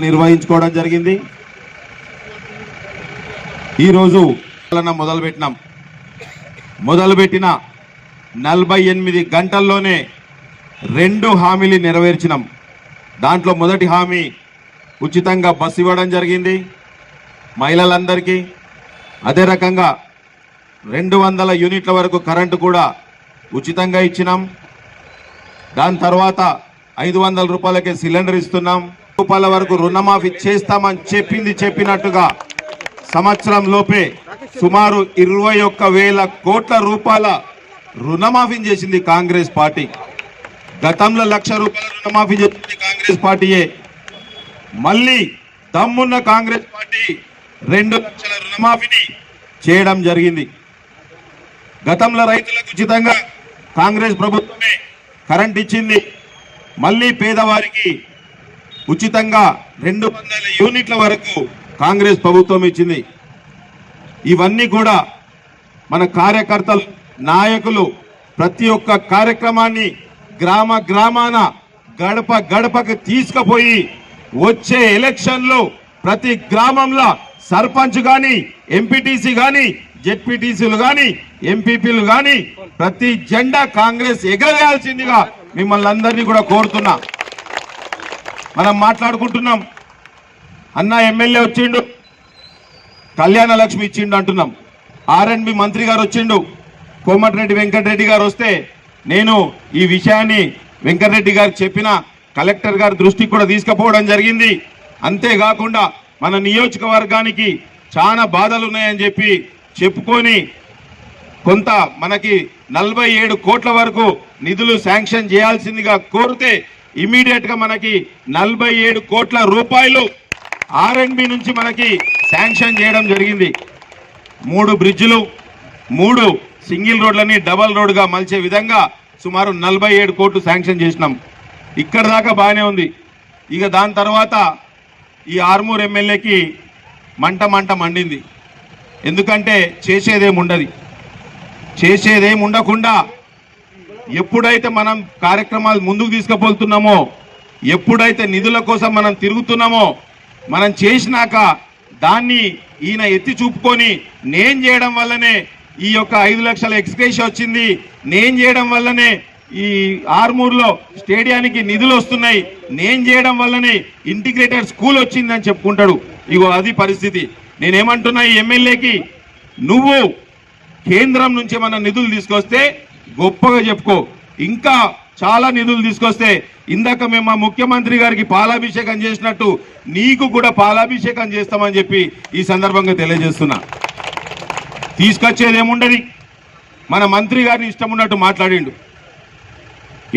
నిర్వహించుకోవడం జరిగింది. ఈరోజు మొదలుపెట్టినాం. మొదలుపెట్టిన నలభై ఎనిమిది గంటల్లోనే రెండు హామీలు నెరవేర్చినాం. దాంట్లో మొదటి హామీ ఉచితంగా బస్సు ఇవ్వడం జరిగింది. మహిళలందరికీ అదే రకంగా రెండు వందల యూనిట్ల వరకు కరెంటు కూడా ఉచితంగా ఇచ్చినాం. దాని తర్వాత ఐదు వందల రూపాయలకే సిలిండర్ ఇస్తున్నాం. రూపాయల వరకు రుణమాఫీ చేస్తామని చెప్పింది చెప్పినట్టుగా సంవత్సరం లోపే సుమారు ఇరవై ఒక్క వేల కోట్ల రూపాయల రుణమాఫీ చేసింది కాంగ్రెస్ పార్టీ. గతంలో లక్ష రూపాయల రుణమాఫీ చేసింది కాంగ్రెస్ పార్టీయే. మళ్ళీ దమ్మున్న కాంగ్రెస్ పార్టీ రెండు లక్షల రుణమాఫీని చేయడం జరిగింది. గతంలో రైతులకు ఉచితంగా కాంగ్రెస్ ప్రభుత్వమే కరెంట్ ఇచ్చింది. మళ్ళీ పేదవారికి ఉచితంగా రెండు వందల యూనిట్ల వరకు కాంగ్రెస్ ప్రభుత్వం ఇచ్చింది. ఇవన్నీ కూడా మన కార్యకర్తలు నాయకులు ప్రతి ఒక్క కార్యక్రమాన్ని గ్రామ గ్రామాన గడప గడపకు తీసుకుపోయి వచ్చే ఎలక్షన్లో ప్రతి గ్రామంలో సర్పంచ్ గాని ఎంపీటీసీ గాని జెడ్పీటీసీలు గాని ఎంపీపీలు గాని ప్రతి జెండా కాంగ్రెస్ ఎగరవేయాల్సిందిగా మిమ్మల్ని అందరినీ కూడా కోరుతున్నా. మనం మాట్లాడుకుంటున్నాం. అన్న ఎమ్మెల్యే వచ్చిండు. కళ్యాణ లక్ష్మి ఇచ్చిండు అంటున్నాం. ఆర్ఎండ్బి మంత్రి గారు వచ్చిండు. కోమటిరెడ్డి వెంకటరెడ్డి గారు వస్తే నేను ఈ విషయాన్ని వెంకటరెడ్డి గారికి చెప్పిన కలెక్టర్ గారి దృష్టికి కూడా తీసుకుపోవడం జరిగింది. అంతేకాకుండా మన నియోజకవర్గానికి చాలా బాధలు ఉన్నాయని చెప్పి చెప్పుకొని కొంత మనకి నలభై ఏడు కోట్ల వరకు నిధులు శాంక్షన్ చేయాల్సిందిగా కోరితే ఇమీడియట్గా మనకి నలభై ఏడు కోట్ల రూపాయలు ఆర్ఎన్బి నుంచి మనకి శాంక్షన్ చేయడం జరిగింది. మూడు బ్రిడ్జ్లు మూడు సింగిల్ రోడ్లని డబల్ రోడ్గా మలిచే విధంగా సుమారు నలభై ఏడు కోట్లు శాంక్షన్ చేసినాం. ఇక్కడ దాకా బాగానే ఉంది. ఇక దాని తర్వాత ఈ ఆర్మూర్ ఎమ్మెల్యేకి మంట మంట మండింది. ఎందుకంటే చేసేదేముండదు చేసేదేముండకుండా ఎప్పుడైతే మనం కార్యక్రమాలు ముందుకు తీసుకుపోతున్నామో ఎప్పుడైతే నిధుల కోసం మనం తిరుగుతున్నామో మనం చేసినాక దాన్ని ఈయన ఎత్తి చూపుకొని నేను చేయడం వల్లనే ఈ యొక్క ఐదు లక్షల ఎక్స్గ్రేష్ వచ్చింది. నేను చేయడం వల్లనే ఈ ఆర్మూర్లో స్టేడియానికి నిధులు వస్తున్నాయి. నేను చేయడం వల్లనే ఇంటిగ్రేటెడ్ స్కూల్ వచ్చిందని చెప్పుకుంటాడు. ఇగో అది పరిస్థితి. నేనేమంటున్నా ఈ ఎమ్మెల్యేకి నువ్వు కేంద్రం నుంచి మన నిధులు తీసుకొస్తే గొప్పగా చెప్పుకో. ఇంకా చాలా నిధులు తీసుకొస్తే ఇందాక మేము మా ముఖ్యమంత్రి గారికి పాలాభిషేకం చేసినట్టు నీకు కూడా పాలాభిషేకం చేస్తామని చెప్పి ఈ సందర్భంగా తెలియజేస్తున్నా. తీసుకొచ్చేది ఏముండదు మన మంత్రి గారిని ఇష్టం ఉన్నట్టు మాట్లాడిండు.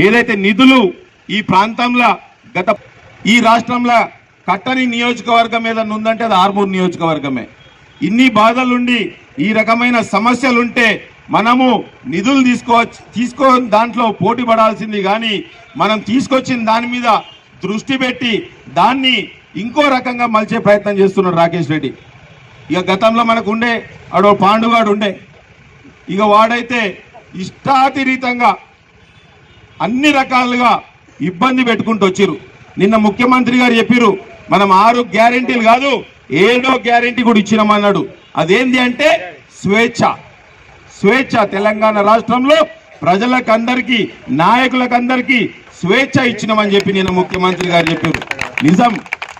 ఏదైతే నిధులు ఈ ప్రాంతంలో గత ఈ రాష్ట్రంలో కట్టని నియోజకవర్గం ఏదన్నా ఉందంటే అది ఆర్మూర్ నియోజకవర్గమే. ఇన్ని బాధలుండి ఈ రకమైన సమస్యలుంటే మనము నిధులు తీసుకోవచ్చు తీసుకో దాంట్లో పోటీ పడాల్సింది కానీ మనం తీసుకొచ్చిన దాని మీద దృష్టి పెట్టి దాన్ని ఇంకో రకంగా మలిచే ప్రయత్నం చేస్తున్నాడు రాకేష్ రెడ్డి. ఇక గతంలో మనకు ఉండే ఆడో పాండుగాడు ఉండే. ఇక వాడైతే ఇష్టాతిరీతంగా అన్ని రకాలుగా ఇబ్బంది పెట్టుకుంటూ వచ్చిరు నిన్న ముఖ్యమంత్రి గారు చెప్పిరు మనం ఆరు గ్యారెంటీలు కాదు ఏడో గ్యారెంటీ కూడా ఇచ్చినామన్నాడు. అదేంటి అంటే స్వేచ్ఛ. స్వేచ్ఛ తెలంగాణ రాష్ట్రంలో ప్రజలకు అందరికీ నాయకులకు అందరికీ స్వేచ్ఛ ఇచ్చినామని చెప్పి నేను ముఖ్యమంత్రి గారు చెప్పారు నిజం.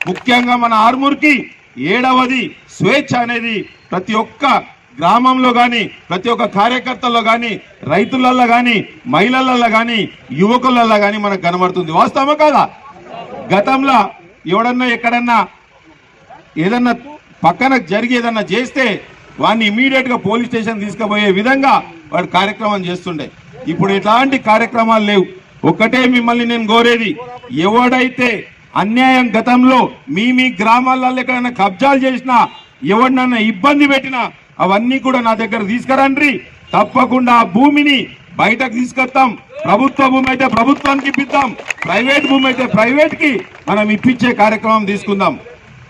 ముఖ్యంగా మన ఆర్మూర్కి ఏడవది స్వేచ్ఛ అనేది ప్రతి ఒక్క గ్రామంలో కానీ ప్రతి ఒక్క కార్యకర్తల్లో కానీ రైతులల్లో కానీ మహిళలల్లో కానీ యువకులల్లో కానీ మనకు కనబడుతుంది. వాస్తవమా కాదా? గతంలో ఎవడన్నా ఎక్కడన్నా ఏదన్నా పక్కన జరిగి ఏదన్నా చేస్తే వాడిని ఇమీడియట్గా పోలీస్ స్టేషన్ తీసుకుపోయే విధంగా వాడు కార్యక్రమం చేస్తుండే. ఇప్పుడు ఎలాంటి కార్యక్రమాలు లేవు. ఒక్కటే మిమ్మల్ని నేను కోరేది ఎవడైతే అన్యాయం గతంలో మీ మీ గ్రామాలలో ఎక్కడైనా కబ్జాలు చేసినా ఎవరినన్నా ఇబ్బంది పెట్టినా అవన్నీ కూడా నా దగ్గర తీసుకురండి తప్పకుండా ఆ భూమిని బయటకు తీసుకొస్తాం. ప్రభుత్వ భూమి అయితే ప్రభుత్వానికి ఇప్పిద్దాం. ప్రైవేట్ భూమి అయితే ప్రైవేట్కి మనం ఇప్పించే కార్యక్రమం తీసుకుందాం.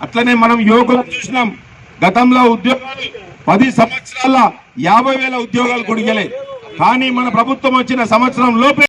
అట్లనే మనం యువకులను చూసినాం. గతంలో ఉద్యోగాలు పది సంవత్సరాల యాభై వేల ఉద్యోగాలు కొడిగలే కానీ మన ప్రభుత్వం వచ్చిన సంవత్సరం లోపే